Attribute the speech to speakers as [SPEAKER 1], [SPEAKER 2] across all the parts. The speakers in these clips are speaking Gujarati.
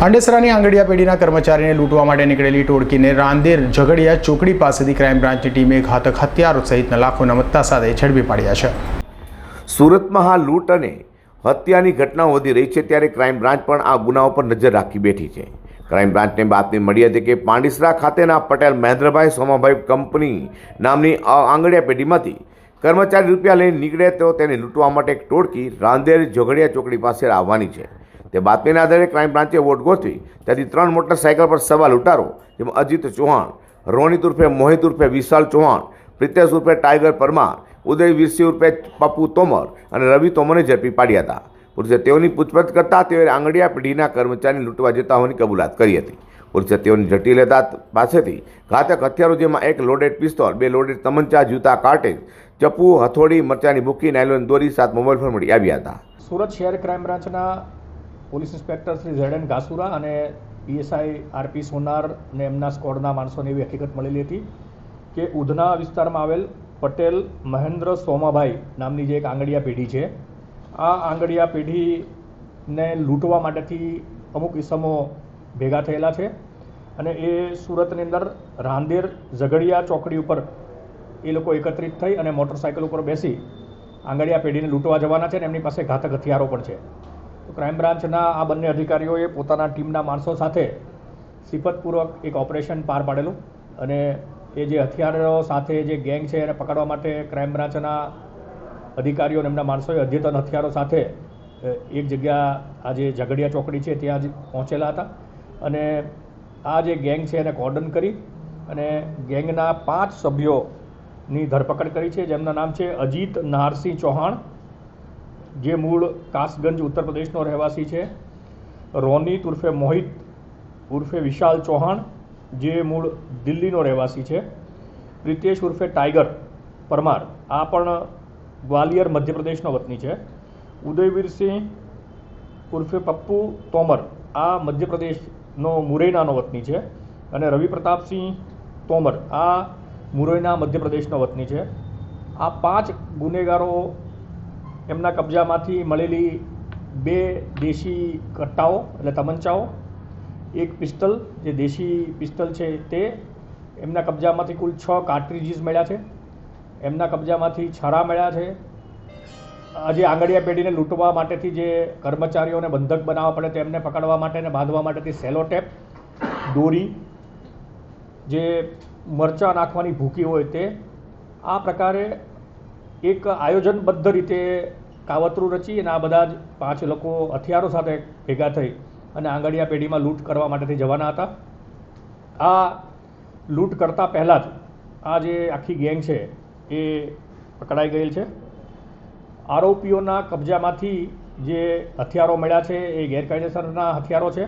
[SPEAKER 1] પાંડેસરાની આંગડિયા પેઢીના કર્મચારીને લૂંટવા માટે નીકળેલી ટોળકીને રાંદેર ઝઘડિયા ચોકડી પાસેથી ક્રાઇમ બ્રાન્ચની ટીમે ઘાતક હથિયારો સહિતના લાખોના મત્તા સાથે ઝડપી પાડ્યા છે.
[SPEAKER 2] સુરતમાં હાલ લૂંટ અને હત્યાની ઘટનાઓ વધી રહી છે ત્યારે ક્રાઇમ બ્રાન્ચ પણ આ ગુનાઓ પર નજર રાખી બેઠી છે. ક્રાઇમ બ્રાન્ચને બાતમી મળી હતી કે પાંડિસરા ખાતેના પટેલ મહેન્દ્રભાઈ સોમાભાઈ કંપની નામની આ આંગડિયા પેઢીમાંથી કર્મચારી રૂપિયા લઈને નીકળે તો તેને લૂંટવા માટે એક ટોળકી રાંદેર ઝઘડિયા ચોકડી પાસે આવવાની છે. તે બાતમીના આધારે ક્રાઇમ બ્રાન્ચે વોટ ગોઠવી, ત્યાંથી ત્રણ મોટરસાયકલ પર સવાલ લૂંટારો જેમાં અજીત ચૌહાણ રોહિત ઉર્ફે મોહિત ઉર્ફે વિશાલ ચૌહાણ, પ્રિતેશ ઉર્ફે ટાઈગર પરમાર ઉદય વીરસિંહ ઉર્ફે પપ્પુ તોમર અને રવિ તોમરને ઝડપી પાડ્યા હતા. પોલીસે તેઓની પૂછપરછ કરતા તેઓએ આંગડિયા પેઢીના કર્મચારીને લૂંટવા જતા હોવાની કબૂલાત કરી હતી. પોલીસે તેઓની ઝડપી લેતા પાસેથી ઘાતક હથિયારો જેમાં એક લોડેડ પિસ્તોલ, બે લોડેડ તમંચા, જૂતા, કાર્ટેજ, ચપ્પુ, હથોડી, મરચાની ભૂકી નાયલોન દોરી સાત મોબાઈલ ફોન મળી આવ્યા હતા.
[SPEAKER 3] સુરત શહેર ક્રાઇમ બ્રાન્ચના police inspector Shri Z N Ghasura અને પીએસઆઈ આરપી સોનાર અને એમના સ્કોડના માણસોને એવી હકીકત મળેલી હતી કે ઉધના વિસ્તારમાં આવેલ પટેલ મહેન્દ્ર સોમાભાઈ નામની જે એક આંગડિયા પેઢી છે. આ આંગડિયા પેઢીને લૂંટવા માટેથી અમુક ઇસમો ભેગા થયેલા છે અને એ સુરતની અંદર રાંદેર ઝઘડિયા ચોકડી ઉપર એ લોકો એકત્રિત થઈ અને મોટરસાયકલ ઉપર બેસી આંગડિયા પેઢીને લૂંટવા જવાના છે અને એમની પાસે ઘાતક હથિયારો પણ છે. તો ક્રાઇમ બ્રાન્ચના આ બંને અધિકારીઓએ પોતાના ટીમના માણસો સાથે સિફતપૂર્વક એક ઓપરેશન પાર પાડેલું અને એ જે હથિયારો સાથે જે ગેંગ છે એને પકડવા માટે ક્રાઇમ બ્રાન્ચના અધિકારીઓ અને એમના માણસોએ અદ્યતન હથિયારો સાથે એક જગ્યા આ જે ઝઘડિયા ચોકડી છે ત્યાં જ પહોંચેલા હતા. અને આ જે ગેંગ છે એને કોર્ડન કરી અને ગેંગના પાંચ સભ્યોની ધરપકડ કરી છે, જેમના નામ છે અજીત નારસિંહ ચૌહાણ જે મૂળ કાસગંજ ઉત્તર પ્રદેશનો રહેવાસી છે રોનિત ઉર્ફે મોહિત ઉર્ફે વિશાલ ચૌહાણ, જે મૂળ દિલ્હીનો રહેવાસી છે, પ્રિતેશ ઉર્ફે ટાઈગર પરમાર, આ પણ ગ્વાલિયર મધ્યપ્રદેશનો વતની છે. ઉદયવીરસિંહ ઉર્ફે પપ્પુ તોમર, આ મધ્યપ્રદેશનો મુરૈનાનો વતની છે. અને રવિ પ્રતાપસિંહ તોમર, આ મુરૈના મધ્યપ્રદેશનો વતની છે. આ પાંચ ગુનેગારો એમના કબજામાંથી મળેલી બે દેશી કટ્ટાઓ, એટલે તમંચાઓ, એક પિસ્તલ, જે દેશી પિસ્તલ છે તે, એમના કબજામાંથી કુલ છ કાર્ટ્રીજીસ મળ્યા છે. એમના કબજામાંથી છરા મળ્યા છે. આજે આંગળીયા પેઢીને લૂંટવા માટેથી જે કર્મચારીઓને બંધક બનાવવા પડે તેમને પકડવા માટે અને બાંધવા માટેથી સેલો ટેપ, દોરી, જે મરચાં નાખવાની ભૂકી હોય તે, આ પ્રકારે એક આયોજનબદ્ધ રીતે કાવતરું રચી અને આ બધા જ પાંચ લોકો હથિયારો સાથે ભેગા થઈ અને આંગળીયા પેઢીમાં લૂંટ કરવા માટેથી જવાના હતા. આ લૂંટ કરતાં પહેલાં જ આ જે આખી ગેંગ છે એ પકડાઈ ગયેલ છે. આરોપીઓના કબજામાંથી જે હથિયારો મળ્યા છે એ ગેરકાયદેસરના હથિયારો છે.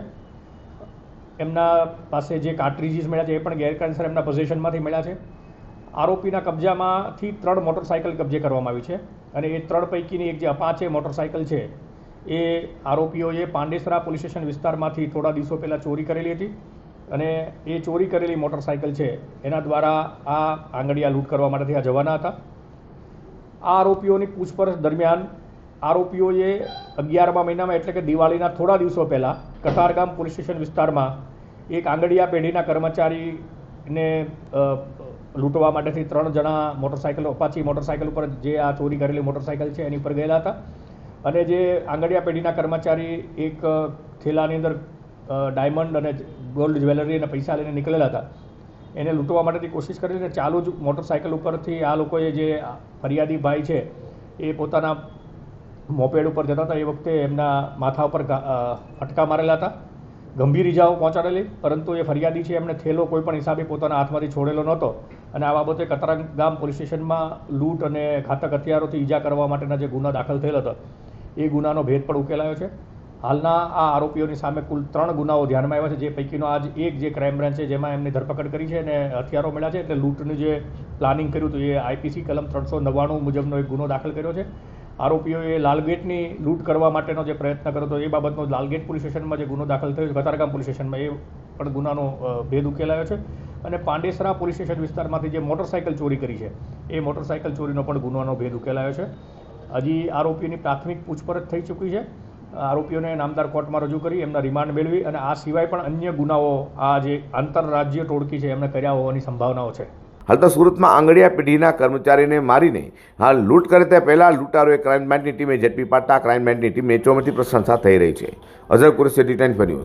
[SPEAKER 3] એમના પાસે જે કાર્ટ્રીજીસ મળ્યા છે એ પણ ગેરકાયદેસર એમના પોઝિશનમાંથી મળ્યા છે. આરોપીના કબજામાંથી ત્રણ મોટરસાયકલ કબજે કરવામાં આવી છે. અને એ ત્રણ પૈકીની એક જે અપાચે મોટરસાયકલ છે, એ આરોપીઓએ પાંડેસરા પોલીસ સ્ટેશન વિસ્તારમાંથી થોડા દિવસો પહેલાં ચોરી કરેલી હતી અને એ ચોરી કરેલી મોટરસાયકલ છે, એના દ્વારા આ આંગળીયા લૂંટ કરવા માટે આ જવાના હતા. આ આરોપીઓની પૂછપરછ દરમિયાન આરોપીઓએ અગિયારમા મહિનામાં એટલે કે દિવાળીના થોડા દિવસો પહેલાં કતારગામ પોલીસ સ્ટેશન વિસ્તારમાં એક આંગડિયા પેઢીના કર્મચારીને લૂંટવા માટેથી ત્રણ જણા મોટરસાયકલ, અપાચી મોટરસાયકલ ઉપર જે આ ચોરી કરેલી મોટરસાયકલ છે એની ઉપર ગયેલા હતા. અને જે આંગડિયા પેઢીના કર્મચારી એક થેલાની અંદર ડાયમંડ અને ગોલ્ડ જ્વેલરી અને પૈસા લઈને નીકળેલા હતા. એને લૂંટવા માટેની કોશિશ કરી અને ચાલુ જ મોટરસાયકલ ઉપરથી આ લોકોએ જે ફરિયાદી ભાઈ છે એ પોતાના મોપેડ ઉપર જતા હતા. એ વખતે એમના માથા ઉપર ફટકા મારેલા હતા. ગંભીર ઇજાઓ પહોંચાડેલી, પરંતુ એ ફરિયાદી છે, એમણે થેલો કોઈ પણ હિસાબે પોતાના હાથમાંથી છોડેલો નહોતો અને આ બાબતે કતરાગામ પોલીસ સ્ટેશનમાં લૂંટ અને ઘાતક હથિયારોથી ઈજા કરવા માટેના જે ગુના દાખલ થયેલ હતો, એ ગુનાનો ભેદ પણ ઉકેલાયો છે. હાલના આ આરોપીઓની સામે કુલ ત્રણ ગુનાઓ ધ્યાનમાં આવ્યા છે, જે પૈકીનો આજ એક જે ક્રાઇમ બ્રાન્ચ છે, જેમાં એમની ધરપકડ કરી છે અને હથિયારો મળ્યા છે, એટલે લૂંટનું જે પ્લાનિંગ કર્યું હતું, એ આઈપીસી કલમ ત્રણસો નવ્વાણું મુજબનો એક ગુનો દાખલ કર્યો છે. આરોપીઓએ લાલગેટની લૂંટ કરવા માટેનો જે પ્રયત્ન કર્યો હતો, એ બાબતનો લાલગેટ પોલીસ સ્ટેશનમાં જે ગુનો દાખલ થયો છે, કતારગામ પોલીસ સ્ટેશનમાં, એ પણ ગુનાનો ભેદ ઉકેલાયો છે. અને પાંડેસરા પોલીસ સ્ટેશન વિસ્તારમાંથી જે મોટરસાયકલ ચોરી કરી છે, એ મોટરસાયકલ ચોરીનો પણ ગુનાનો ભેદ ઉકેલાયો છે. હજી આરોપીની પ્રાથમિક પૂછપરછ થઈ ચૂકી છે. આરોપીઓને નામદાર કોર્ટમાં રજૂ કરી, એમના રિમાન્ડ મેળવી અને આ સિવાય પણ અન્ય ગુનાઓ આ જે આંતરરાજ્ય ટોળકી છે એમણે કર્યા હોવાની સંભાવનાઓ છે.
[SPEAKER 2] હાલ તો સુરતમાં આંગળીયા પેઢીના કર્મચારીને મારીને હાલ લૂંટ કરે તે પહેલાં લૂંટારોએ ક્રાઇમ બ્રાન્ચની ટીમે ઝડપી પાડતા ક્રાઇમ બ્રાન્ચની ટીમને ચોમેથી પ્રશંસા થઈ રહી છે. Azhar Qureshi detain news